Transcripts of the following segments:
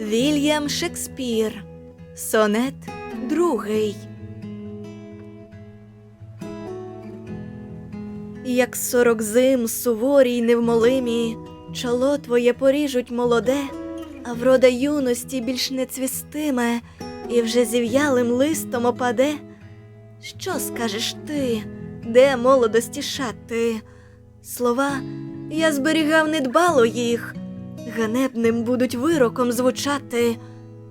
Вільям Шекспір. Сонет другий. Як сорок зим суворі й невмолимі, чоло твоє поріжуть молоде, а врода юності більш не цвістиме, і вже зів'ялим листом опаде. Що скажеш ти, де молодості шати? Слова я зберігав недбало їх, ганебним будуть вироком звучати,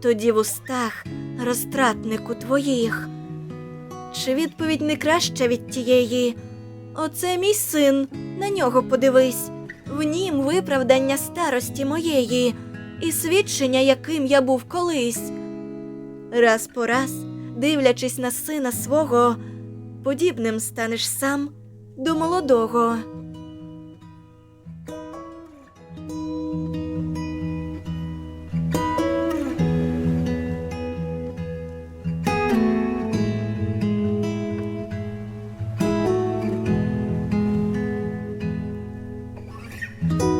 тоді в устах розтратнику твоїх. Чи відповідь не краща від тієї? Оце мій син, на нього подивись, в нім виправдання старості моєї і свідчення, яким я був колись. Раз по раз, дивлячись на сина свого, подібним станеш сам до молодого. Bye.